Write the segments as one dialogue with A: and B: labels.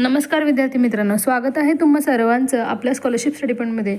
A: नमस्कार विद्यार्थी मित्रांनो स्वागत आहे तुम्हा सर्वांचं आपल्या स्कॉलरशिप स्टडीपंटमध्ये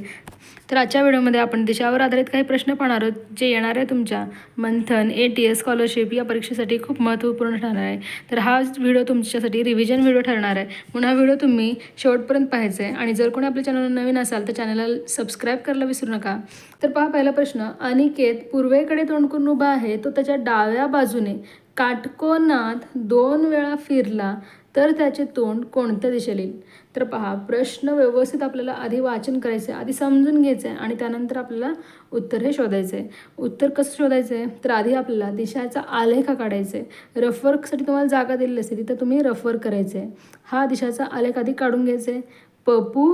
A: तर आजच्या व्हिडिओमध्ये आपण देशावर आधारित काही प्रश्न पाहणार आहोत जे येणार आहे तुमच्या Manthan A T S scholarship या परीक्षेसाठी खूप महत्त्वपूर्ण ठरणार आहे. तर हा व्हिडिओ तुमच्यासाठी रिव्हिजन व्हिडिओ ठरणार आहे. म्हणून हा व्हिडिओ तुम्ही शेवटपर्यंत पाहायचा आहे. आणि जर कोणी आपल्या चॅनलला नवीन असाल तर चॅनलला सबस्क्राईब करायला विसरू नका. तर पहा पहिला प्रश्न अनिकेत पूर्वेकडे तोंड करून उभा आहे तो त्याच्या डाव्या बाजूने काटकोनात दोन वेळा फिरला तर त्याचे तोंड कोणत्या दिशेला येईल? तर पहा प्रश्न व्यवस्थित आपल्याला आधी वाचन करायचं आहे आधी समजून घ्यायचं आहे आणि त्यानंतर आपल्याला उत्तर हे शोधायचं आहे उत्तर कसं शोधायचं आहे तर आधी आपल्याला दिशाचा आलेख काढायचा आहे रफवर्कसाठी तुम्हाला जागा दिलेली असते तिथं तुम्ही रफवर्क करायचं आहे हा दिशाचा आलेख आधी काढून घ्यायचा आहे पपू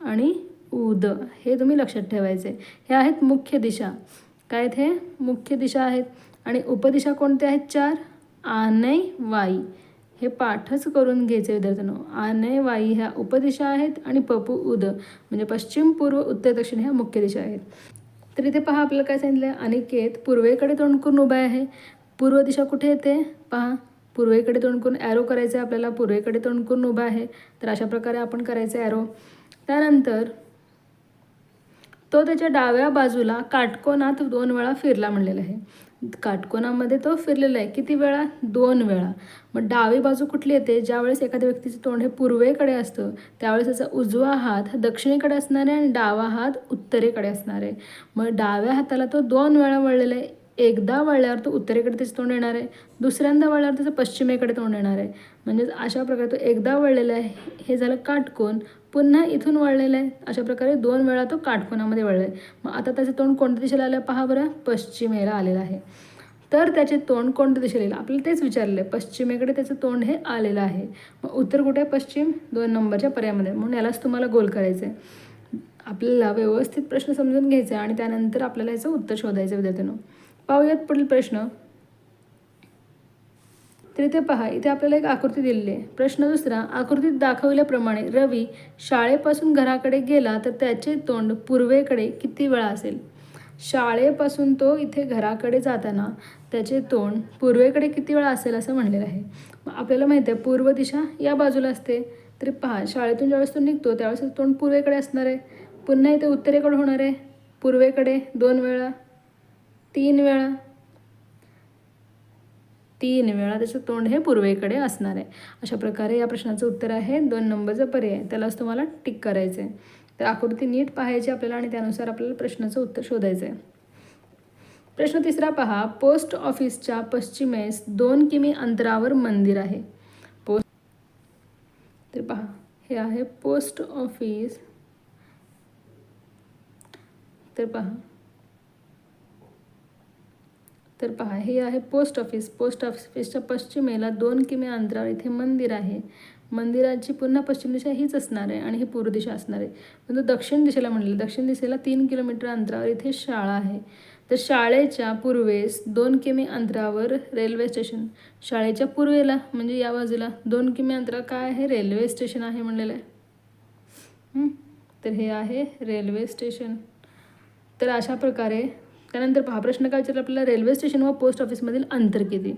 A: आणि उद हे तुम्ही लक्षात ठेवायचे हे आहेत मुख्य दिशा. काय आहेत हे? मुख्य दिशा आहेत. आणि उपदिशा कोणत्या आहेत? चार. आनय वाई. हे पाठच करून घ्यायचे विद्यार्थ्यांनो. आनय वाई ह्या उपदिशा आहेत आणि पपू उद म्हणजे पश्चिम पूर्व उत्तर दक्षिण ह्या मुख्य दिशा आहेत. तर इथे पहा आपल्याला काय सांगितलं आहे अनिकेत पूर्वेकडे तोंड करून उभा आहे. पूर्व दिशा कुठे येते? पहा. पूर्वेकडे तोंड करून ॲरो करायचं आहे आपल्याला. पूर्वेकडे तोंड करून उभा आहे. तर अशा प्रकारे आपण करायचं ॲरो त्यानंतर तो त्याच्या डाव्या बाजूला काटकोनात दोन वेळा फिरला म्हणलेला आहे. काटकोनामध्ये तो फिरलेला आहे. किती वेळा? दोन वेळा. मग डावी बाजू कुठली येते? ज्यावेळेस एखाद्या व्यक्तीचं तोंड हे पूर्वेकडे असतं त्यावेळेस त्याचा उजवा हात हा दक्षिणेकडे असणार आहे आणि डावा हात उत्तरेकडे असणार. आहे मग डाव्या हाताला तो दोन वेळा वळलेला आहे. एकदा वळल्यावर तो उत्तरेकडे त्याचं तोंड येणार आहे. दुसऱ्यांदा वळल्यावर त्याचं पश्चिमेकडे तोंड येणार आहे. म्हणजेच अशा प्रकारे तो एकदा वळलेला आहे. हे झालं काटकोन. पुन्हा इथून वळलेलं आहे. अशा प्रकारे दोन वेळा तो काटकोनामध्ये वळला आहे मग आता त्याचं तोंड कोणत्या दिशेला आलं पहा बरं. पश्चिमेला आलेलं आहे. तर त्याचे तोंड कोणत्या दिशेला येईल? आपल्याला तेच विचारलं आहे पश्चिमेकडे त्याचं तोंड हे आलेलं आहे. मग उत्तर कुठे आहे? पश्चिम. दोन नंबरच्या पर्यामध्ये म्हणून यालाच तुम्हाला गोल करायचं आहे आपल्याला व्यवस्थित प्रश्न समजून घ्यायचा आणि त्यानंतर आपल्याला याचं उत्तर शोधायचं विद्यार्थ्यांनो. पाहूयात पुढील प्रश्न. तर इथे पहा इथे आपल्याला एक आकृती दिलेली आहे. प्रश्न दुसरा आकृतीत दाखवल्याप्रमाणे रवी शाळेपासून घराकडे गेला तर त्याचे तोंड पूर्वेकडे किती वेळा असेल? शाळेपासून तो इथे घराकडे जाताना त्याचे तोंड पूर्वेकडे किती वेळा असेल असं म्हणलेलं आहे. आपल्याला माहिती आहे पूर्व दिशा या बाजूला असते. तरी पहा शाळेतून ज्यावेळेस तो निघतो त्यावेळेस तोंड पूर्वेकडे असणार आहे. पुन्हा इथे उत्तरेकडे होणार आहे. पूर्वेकडे दोन वेळा तीन वेळा तीन वेळा त्याचं तोंड हे पूर्वेकडे असणार आहे. अशा प्रकारे या प्रश्नाचं उत्तर आहे दोन नंबरचं पर्याय त्यालाच तुम्हाला टिक करायचं आहे तर आकृती नीट पाहायची आपल्याला आणि त्यानुसार आपल्याला प्रश्नाचं उत्तर शोधायचं आहे प्रश्न तिसरा पहा पोस्ट ऑफिसच्या पश्चिमेस दोन किमी अंतरावर मंदिर आहे. पोस्ट तर पहा हे आहे पोस्ट ऑफिस. तर पहा तर पहा हे आहे पोस्ट ऑफिस. पोस्ट ऑफिसच्या पश्चिमेला दोन किमी अंतरावर इथे मंदिर आहे. मंदिराची पुन्हा पश्चिम दिशा हीच असणार आहे आणि ही पूर्व दिशा असणार आहे. म्हणजे दक्षिण दिशेला म्हणलेलं दक्षिण दिशेला तीन किलोमीटर अंतरावर इथे शाळा आहे. तर शाळेच्या पूर्वेस दोन किमी अंतरावर रेल्वे स्टेशन. शाळेच्या पूर्वेला म्हणजे या बाजूला दोन किमी अंतरावर काय आहे? रेल्वे स्टेशन आहे म्हणलेलं आहे. तर हे आहे रेल्वे स्टेशन. तर अशा प्रकारे त्यानंतर पहा प्रश्न काय विचारला आपल्याला? रेल्वे स्टेशन व पोस्ट ऑफिसमधील अंतर किती?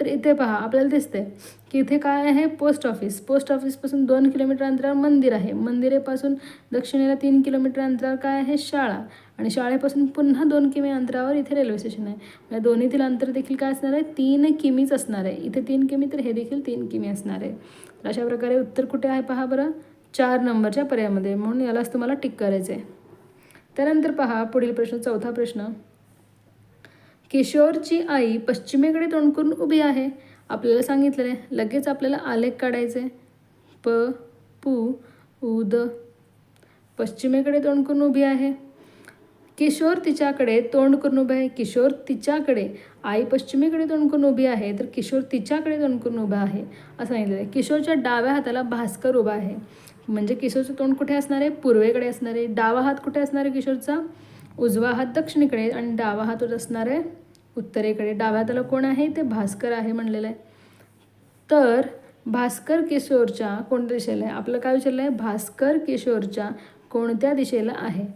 A: तर इथे पहा आपल्याला दिसतंय की इथे काय आहे? Post office. पोस्ट ऑफिसपासून दोन किलोमीटर अंतरावर मंदिर आहे. मंदिरेपासून दक्षिणेला तीन किलोमीटर अंतरावर काय आहे? शाळा. आणि शाळेपासून पुन्हा दोन किमी अंतरावर इथे रेल्वे स्टेशन आहे. या दोन्हीतील अंतर देखील काय असणार आहे? तीन किमीच असणार आहे. इथे तीन किमी तर हे देखील तीन किमी असणार आहे. तर अशा प्रकारे उत्तर कुठे आहे पहा बरं? चार नंबरच्या पर्यायामध्ये. म्हणून यालाच तुम्हाला टिक करायचं आहे त्यानंतर पहा पुढील प्रश्न चौथा प्रश्न. किशोरची आई पश्चिमेकडे तोंड करून उभी आहे. आपल्याला सांगितलेलं आहे लगेच आपल्याला आलेख काढायचे प पू उद पश्चिमेकडे तोंड करून उभी आहे. किशोर तिच्याकडे तोंड करून उभे आहे. किशोर तिच्याकडे आई पश्चिमेकडे तोंड करून उभी आहे. तर किशोर तिच्याकडे तोंड करून उभा आहे. असं सांगितलेलं आहे किशोरच्या डाव्या हाताला भास्कर उभा आहे. म्हणजे किशोरचं तोंड कुठे असणार आहे? पूर्वेकडे असणार आहे. डावा हात कुठे असणार आहे किशोरचा? उजवा हात दक्षिणेकडे आणि डावा हात असणार आहे उत्तरेकडे. डाव्या हाताला कोण आहे? ते भास्कर आहे म्हणलेलं आहे. तर भास्कर किशोरच्या कोणत्या दिशेला आहे? आपलं काय विचारलं आहे भास्कर किशोरच्या कोणत्या दिशेला आहे?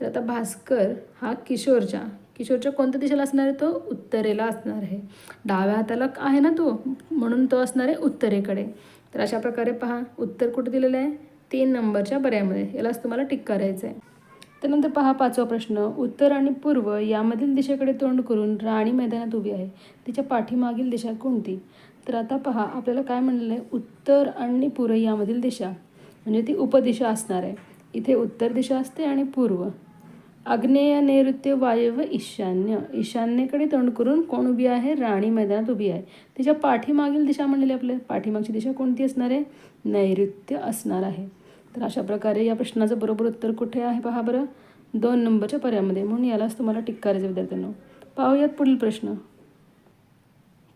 A: तर आता भास्कर हा किशोरच्या. किशोरच्या कोणत्या दिशेला असणार आहे? तो उत्तरेला असणार आहे. डाव्या हाताला आहे ना तो? म्हणून तो असणार आहे उत्तरेकडे. तर अशा प्रकारे पहा उत्तर कुठे दिलेलं आहे? तीन नंबरच्या पर्यायामध्ये. यालाच तुम्हाला टिक करायचं आहे त्यानंतर पहा पाचवा प्रश्न. उत्तर आणि पूर्व यामधील दिशेकडे तोंड करून राणी मैदानात उभी आहे. तिच्या पाठीमागील दिशा कोणती? तर आता पहा आपल्याला काय म्हणलेलं आहे उत्तर आणि पूर्व यामधील दिशा. म्हणजे ती उपदिशा असणार आहे. इथे उत्तर दिशा असते आणि पूर्व. आग्नेय नैऋत्य वायव्य ईशान्य. ईशान्येकडे तोंड करून कोण उभी आहे? राणी मैदानात उभी आहे. तिच्या पाठीमागील दिशा म्हणलेली आपल्या पाठीमागची दिशा कोणती असणार आहे? नैऋत्य असणार आहे. तर अशा प्रकारे या प्रश्नाचं बरोबर उत्तर कुठे आहे पहा बरं. दोन नंबरच्या पर्यामध्ये म्हणून यालाच तुम्हाला टिक करायचं विद्यार्थ्यांना. पाहूयात पुढील प्रश्न.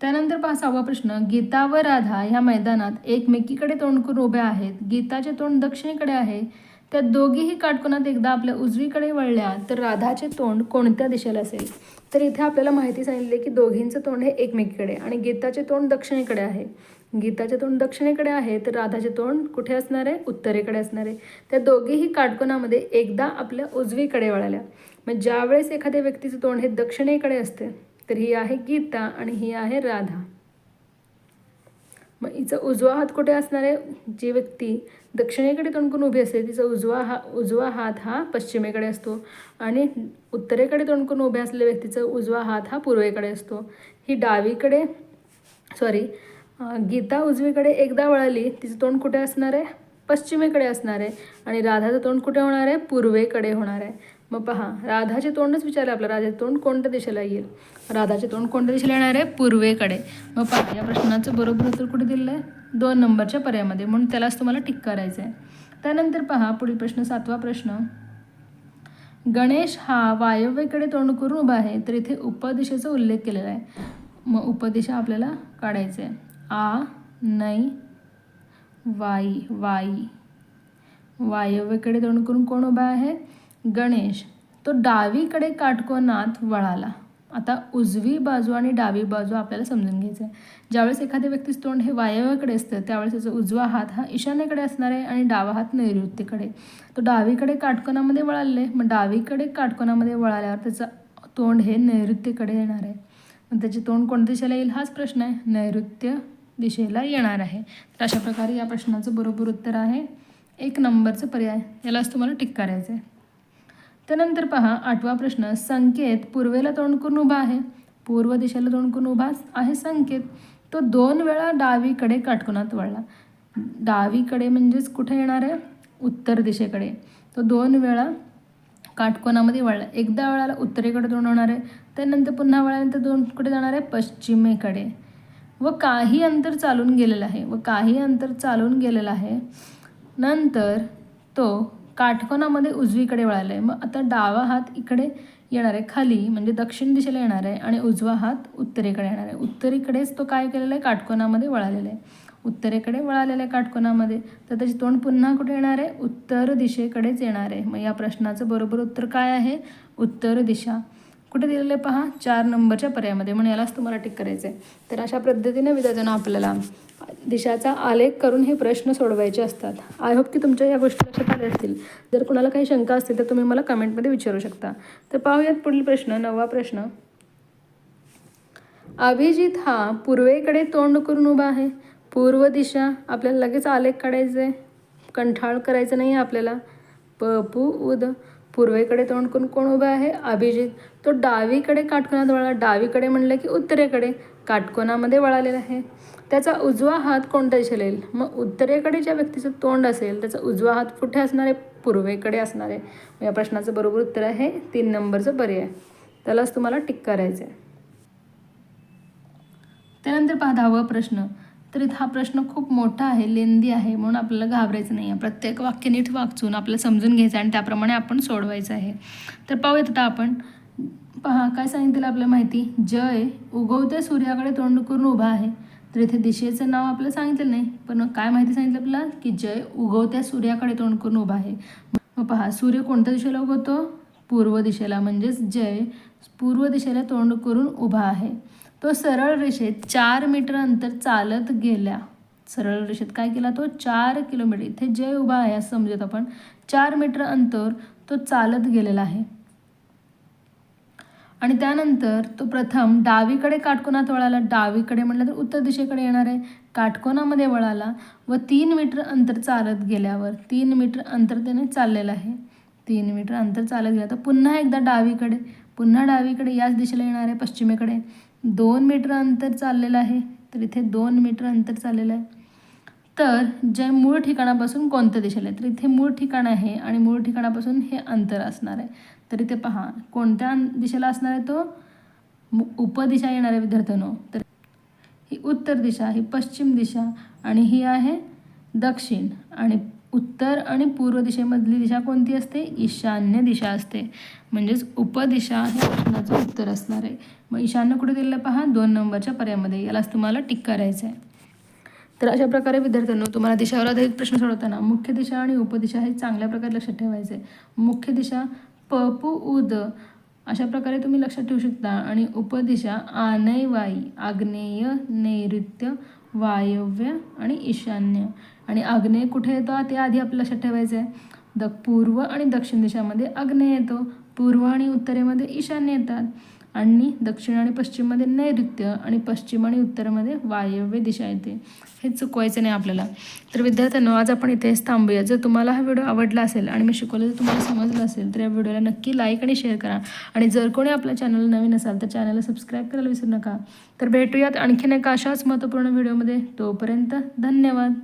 A: त्यानंतर पहा सहावा प्रश्न. गीता व राधा ह्या मैदानात एकमेकीकडे तोंड करून उभ्या आहेत. गीताचे तोंड दक्षिणेकडे आहे. त्या दोघीही काटकोनात एकदा आपल्या उजवीकडे वळल्या तर राधाचे तोंड कोणत्या दिशेला असेल? तर इथे आपल्याला माहिती सांगितली की दोघींचं तोंड हे एकमेकीकडे आणि गीताचे तोंड दक्षिणेकडे आहे. गीताचे तोंड दक्षिणेकडे आहे तर राधाचे तोंड कुठे असणार आहे? उत्तरेकडे असणार आहे. त्या दोघीही काटकोनामध्ये एकदा आपल्या उजवीकडे वळाल्या. मग ज्यावेळेस एखाद्या व्यक्तीचं तोंड हे दक्षिणेकडे असते तर ही आहे गीता आणि ही आहे राधा. मग हिचा उजवा हात कुठे असणार आहे? जी व्यक्ती दक्षिणेकडे तोंड करून उभी असते तिचा उजवा हा उजवा हात हा पश्चिमेकडे असतो आणि उत्तरेकडे तोंड करून उभ्या असलेल्या व्यक्तीचा उजवा हात हा पूर्वेकडे असतो. ही डावीकडे सॉरी गीता उजवीकडे एकदा वळाली तिचं तोंड कुठे असणार आहे? पश्चिमेकडे असणार आहे. आणि राधाचं तोंड कुठे होणार आहे? पूर्वेकडे होणार आहे. मग पहा राधाचे तोंडच विचारलं आपलं. राधाचे तोंड कोणत्या दिशेला येईल? राधाचे तोंड कोणत्या दिशेला येणार आहे? पूर्वेकडे. मग पहा या प्रश्नाचं बरोबर उत्तर कुठे दिलं आहे? दोन नंबरच्या पर्यायामध्ये. म्हणून त्यालाच तुम्हाला टिक करायचं आहे त्यानंतर पहा पुढील प्रश्न सातवा प्रश्न. गणेश हा वायव्येकडे तोंड करून उभा आहे तर इथे उपदिशेचा उल्लेख केलेला आहे. मग उपदिशा आपल्याला काढायचं आहे आ नै वाई वाई. वायव्यकडे तोंड करून कोण उभा आहे? गणेश. तो डावीकडे काटकोनात वळाला. आता उजवी बाजू आणि डावी बाजू आपल्याला समजून घ्यायचं आहे ज्यावेळेस एखाद्या व्यक्तीचं तोंड हे वायव्याकडे असतं त्यावेळेस त्याचा उजवा हात हा ईशान्येकडे असणार आहे आणि डावा हात नैऋत्येकडे. तो डावीकडे काटकोनामध्ये वळाले मग डावीकडे काटकोनामध्ये वळाल्यावर त्याचं तोंड हे नैऋत्येकडे येणार आहे. मग त्याचे तोंड कोणत्या दिशेला येईल? हाच प्रश्न आहे. नैऋत्य दिशेला येणार आहे. तर अशा प्रकारे या प्रश्नाचं बरोबर उत्तर आहे. एक नंबरचं पर्याय. यालाच तुम्हाला टिक करायचं आहे त्यानंतर पहा आठवा प्रश्न. संकेत पूर्वेला तोंड करून उभा आहे. पूर्व दिशेला तोंड करून उभा आहे संकेत. तो दोन वेळा डावीकडे काटकोनात वळला. डावीकडे म्हणजेच कुठे येणार आहे? उत्तर दिशेकडे. तो दोन वेळा काटकोनामध्ये वळला. एकदा वळाला उत्तरेकडे तोंड होणार आहे. त्यानंतर पुन्हा वळल्यानंतर दोन कुठे जाणार आहे? पश्चिमेकडे. व काही अंतर चालून गेलेलं आहे. व काही अंतर चालून गेलेलं आहे. नंतर तो काटकोनामध्ये उजवीकडे वळाला आहे मग आता डावा हात इकडे येणार आहे. खाली म्हणजे दक्षिण दिशेला येणार आहे आणि उजवा हात उत्तरेकडे येणार आहे. उत्तरेकडेच तो काय केलेला आहे? काटकोनामध्ये वळालेला आहे. उत्तरेकडे वळालेल्या आहे काटकोनामध्ये तर त्याची तोंड पुन्हा कुठे येणार आहे? उत्तर दिशेकडेच येणार आहे. मग या प्रश्नाचं बरोबर उत्तर काय आहे? उत्तर दिशा. कुठे दिलेलं आहे पहा? चार नंबरच्या पर्यायामध्ये. म्हणून यालाच तुम्हाला टिक करायचं आहे तर अशा पद्धतीने विद्यार्थ्यांना आपल्याला दिशाचा आलेख करून हे प्रश्न सोडवायचे असतात. आय होप की तुमच्या या गोष्टी लक्षात आल्या असतील. जर कुणाला काही शंका असतील तर तुम्ही मला कमेंटमध्ये विचारू शकता. तर पाहूयात पुढील प्रश्न नववा प्रश्न. अभिजित हा पूर्वेकडे तोंड करून उभा आहे. पूर्व दिशा आपल्याला लगेच आलेख काढायचे आहे कंठाळ करायचं नाही आहे आपल्याला. प पू उद पूर्वेकडे तोंड करून कोण उभा आहे? अभिजित. तो डावीकडे काटकोनात वळला. डावीकडे म्हणलं की उत्तरेकडे. काटकोनामध्ये वळालेला आहे. त्याचा उजवा हात कोणता दिशेला येईल? मग उत्तरेकडे ज्या व्यक्तीचं तोंड असेल त्याचा उजवा हात कुठे असणार आहे? पूर्वेकडे असणार आहे. या प्रश्नाचं बरोबर उत्तर आहे. तीन नंबरचं पर्याय. त्यालाच तुम्हाला टिक करायचं आहे त्यानंतर पहा दहावा प्रश्न. तर इथं हा प्रश्न खूप मोठा आहे लेंदी आहे म्हणून आपल्याला घाबरायचं नाही आहे प्रत्येक वाक्य नीट वाचून आपल्याला समजून घ्यायचं आणि त्याप्रमाणे आपण सोडवायचं आहे. तर पाहूयात आता आपण. पहा काय सांगितलं आपल्याला माहिती? जय उगवत्या सूर्याकडे तोंड करून उभा आहे. तर इथे दिशेचं नाव आपल्याला सांगितलं नाही पण काय माहिती सांगितलं आपल्याला? की जय उगवत्या सूर्याकडे तोंड करून उभा आहे. मग पहा सूर्य कोणत्या दिशेला उगवतो? पूर्व दिशेला म्हणजेच जय पूर्व दिशेला तोंड करून उभा आहे. तो सरळ रेषेत चार मीटर अंतर चालत गेल्या. सरळ रेषेत काय केला तो? चार किलोमीटर इथे जय उभा आहे असं समजत आपण चार मीटर अंतर तो चालत गेलेला आहे. आणि त्यानंतर तो प्रथम डावीकडे काटकोनात वळाला. डावीकडे म्हटलं तर उत्तर दिशेकडे येणार आहे. काटकोनामध्ये वळाला व तीन मीटर अंतर चालत गेल्यावर तीन मीटर अंतर त्याने चाललेलं आहे. तीन मीटर अंतर चालत गेलं. तर पुन्हा एकदा डावीकडे पुन्हा डावीकडे याच दिशेला येणार आहे पश्चिमेकडे. दोन मीटर अंतर चाललेलं आहे. तर इथे दोन मीटर अंतर चाललेलं आहे. तर जे मूळ ठिकाणापासून कोणत्या दिशेला आहे? तर इथे मूळ ठिकाण आहे आणि मूळ ठिकाणापासून हे अंतर असणार आहे. तर इथे पहा कोणत्या दिशेला असणार आहे तो? उपदिशा येणार आहे विद्यार्थ्यांनो. तर ही उत्तर दिशा ही पश्चिम दिशा आणि ही आहे दक्षिण आणि उत्तर आणि पूर्व दिशेमधली दिशा कोणती असते? ईशान्य दिशा असते. म्हणजेच उपदिशा हे प्रश्नाचं उत्तर असणार आहे. मग ईशान्य कुठे दिलेलं पहा? दोन नंबरच्या पर्यायामध्ये. यालाच तुम्हाला टिक करायचं आहे तर अशा प्रकारे विद्यार्थ्यांना तुम्हाला दिशावर आधारित प्रश्न सोडवताना मुख्य दिशा आणि उपदिशा हे चांगल्या प्रकारे लक्षात ठेवायचे आहे. मुख्य दिशा प पु उद अशा प्रकारे तुम्ही लक्षात ठेवू शकता. आणि उपदिशा आनयवाई आग्नेय नैऋत्य वायव्य आणि ईशान्य. आणि आग्नेय कुठे येतो? ते आधी आपलं लक्षात ठेवायचं आहे द पूर्व आणि दक्षिण दिशामध्ये आग्नेय येतो. पूर्व आणि उत्तरेमध्ये ईशान्य येतात. आणि दक्षिण आणि पश्चिममध्ये नैऋत्य आणि पश्चिम आणि उत्तरमध्ये वायव्य दिशा येते. हे चुकवायचं नाही आपल्याला. तर विद्यार्थ्यांनो आज आपण इथेच थांबूया. जर तुम्हाला हा व्हिडिओ आवडला असेल आणि मी शिकवलं जर तुम्हाला समजलं असेल तर या व्हिडिओला नक्की लाईक आणि शेअर करा. आणि जर कोणी आपल्या चॅनल नवीन असाल तर चॅनलला सबस्क्राईब करायला विसरू नका. तर भेटूयात आणखीन एका अशाच महत्त्वपूर्ण व्हिडिओमध्ये. तोपर्यंत धन्यवाद.